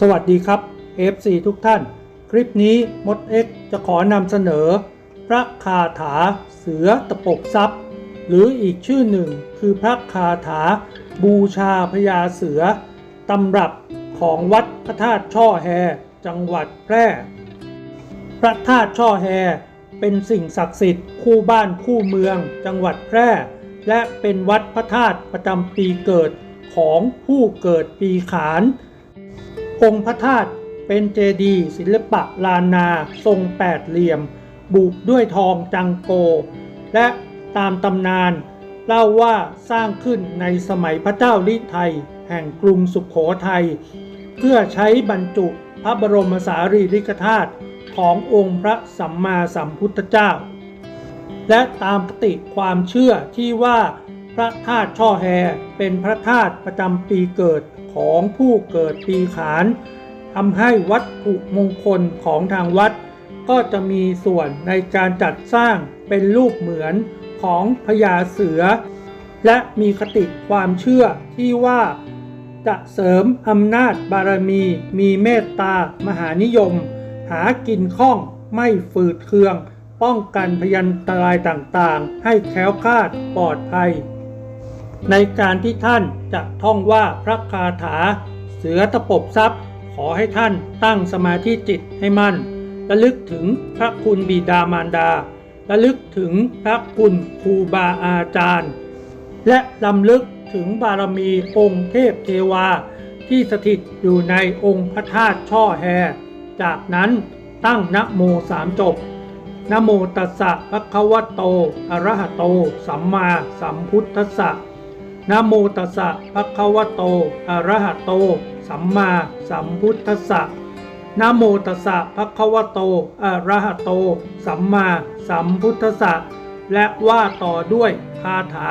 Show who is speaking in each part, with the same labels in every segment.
Speaker 1: สวัสดีครับ FC ทุกท่าน คลิปนี้มด X จะขอนำเสนอ พระคาถาเสือตะปบทรัพย์ หรืออีกชื่อหนึ่งคือพระคาถาบูชาพญาเสือตำรับของวัดพระธาตุช่อแฮ จังหวัดแพร่ พระธาตุช่อแฮ เป็นสิ่งศักดิ์สิทธิ์คู่บ้านคู่เมืองจังหวัดแพร่ และเป็นวัดพระธาตุประจำปีเกิดของผู้เกิดปีขาน องค์พระธาตุเป็นเจดีย์ศิลปะลานนา ทรงแปดเหลี่ยม บุด้วยทองจังโก และตามตำนาน เล่าว่าสร้างขึ้นในสมัยพระเจ้าลิไทย แห่งกรุงสุขโขทัย เพื่อใช้บรรจุพระบรมสารีริกธาตุขององค์พระสัมมาสัมพุทธเจ้า และตามคติความเชื่อที่ว่าพระธาตุช่อแฮเป็นพระธาตุประจำปีเกิด ของผู้เกิดปีขานทำให้วัตถุมงคลของทางวัด ก็จะมีส่วนในการจัดสร้างเป็นรูปเหมือนของพญาเสือ และมีคติความเชื่อที่ว่าจะเสริมอำนาจบารมี มีเมตตามหานิยม หากินคล่องไม่ฝืดเคือง ป้องกันพยันตรายต่างๆ ให้แคล้วคลาดปลอดภัย ในการที่ท่านจะท่องว่าพระคาถา เสือตะปบทรัพย์ ขอให้ท่านตั้งสมาธิจิตให้มั่นระลึกถึงพระคุณบิดามารดาระลึกถึงพระคุณครูบาอาจารย์ และลำลึกถึงบารมีองค์เทพเทวา ที่สถิตอยู่ในองค์พระธาตุช่อแฮ จากนั้นตั้งนะโมสามจบนะโมตัสสะภะคะวะโต อะระหะโต สัมมาสัมพุทธัสสะ นะโมตัสสะภะคะวะโต อะระหะโต สัมมาสัมพุทธัสสะนะโมตัสสะภะคะวะโต อะระหะโต สัมมาสัมพุทธัสสะ และว่าต่อด้วยคาถา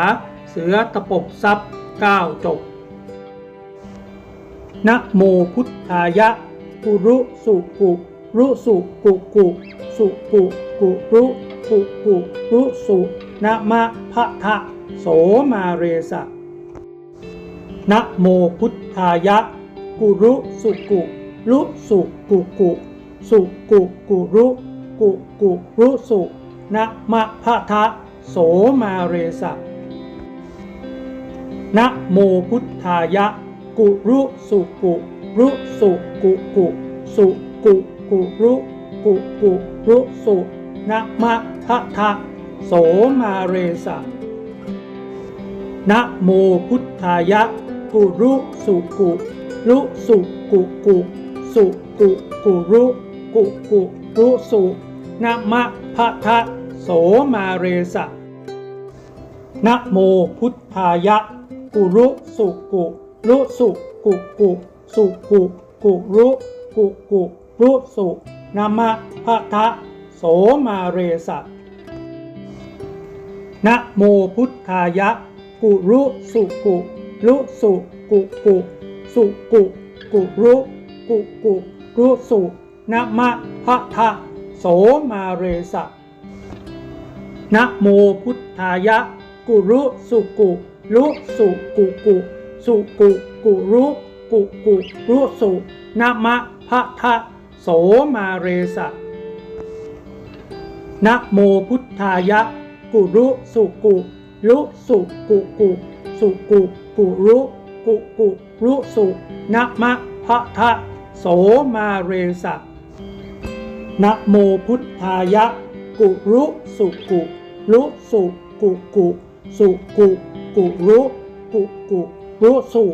Speaker 1: เสือตะปบทรัพย์ก้าวจบนะโมพุทธายะกุรุสุกุรุสุกุกุสุกุกุรุกุกุรุสุนะมะพะทะโสมาเรสะ นะโมพุทธายะ กุรุสุกุรุสุกุกุสุกุกุรุกุกุรุสุนะมะพะทะโสมาเรสะนะโมพุทธายะ กุรุสุกุรุสุกุกุสุกุกุรุกุกุรุสุนะมะพะทะโสมาเรสะนะโมพุทธายะ กุรุสุกุรุสุกุกุสุกุกุรุกุกุรุสุนะมะพะทะโสมาเรสะนะโมพุทธายะ กุรุสุกุรุสุกุกุสุกุกุรุกุกุรุสุนะมะพะทะโสมาเรสะนะโมพุทธายะ กุรุสุกุ รุสุกุกุสุกุกุรุกุกุรุสุนะมะพะทะโสมาเรสะนะโมพุทธายะ กุรุสุกุรุสุกุกุสุกุกุรุกุกุรุสุนะมะพะทะโสมาเรสะนะโมพุทธายะ กุรุสุกุรุสุกุกุสุกุ กุรุกุกุรุสุนะมะพะทะโสมาเรสะนะโมพุทธายะ กุรุสุกุรุสุกุกุสุกุกุรุกุกุรุสุ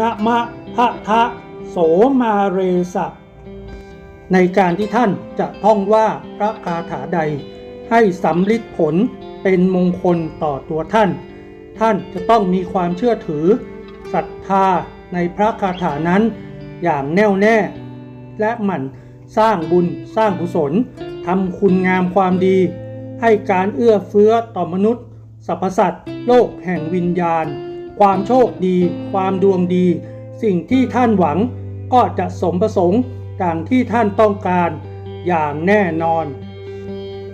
Speaker 1: นะมะพะทะโสมาเรสะในการที่ท่านจะท่องว่าพระคาถาใด ให้สำลิดผลเป็นมงคลต่อตัวท่าน ท่านจะต้องมีความเชื่อถือศรัทธาในพระคาถานั้นอย่างแน่วแน่ และหมั่นสร้างบุญสร้างกุศลทำคุณงามความดี ให้การเอื้อเฟื้อต่อมนุษย์สรรพสัตว์โลกแห่งวิญญาณ ความโชคดี ความดวงดี สิ่งที่ท่านหวังก็จะสมประสงค์ดังที่ท่านต้องการอย่างแน่นอน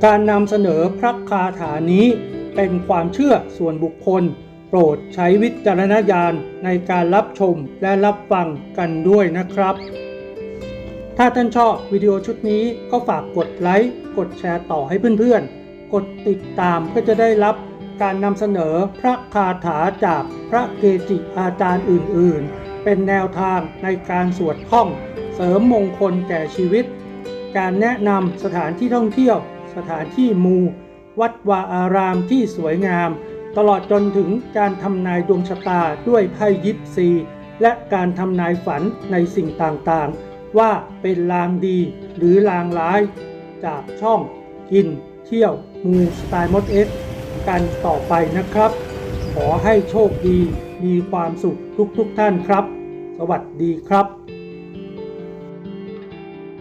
Speaker 1: การนำเสนอพระคาถานี้ เป็นความเชื่อส่วนบุคคล โปรดใช้วิจารณญาณในการรับชมและรับฟังกันด้วยนะครับ ถ้าท่านชอบวิดีโอชุดนี้ก็ฝากกดไลค์กดแชร์ต่อให้เพื่อนๆ กดติดตามเพื่อจะได้รับการนำเสนอพระคาถาจากพระเกจิอาจารย์อื่นๆ เป็นแนวทางในการสวดท่อง เสริมมงคลแก่ชีวิต การแนะนำสถานที่ท่องเที่ยว สถานที่มู วัดวาอารามที่สวยงาม ตลอดจนถึงการทำนายดวงชะตาด้วยไพ่ยิปซี และการทำนายฝันในสิ่งต่างๆ ว่าเป็นลางดีหรือลางร้าย จากช่อง กิน เที่ยวมูสไตล์มดเอ็กกันต่อไปนะครับ ขอให้โชคดีมีความสุขทุกๆทท่านครับ สวัสดีครับ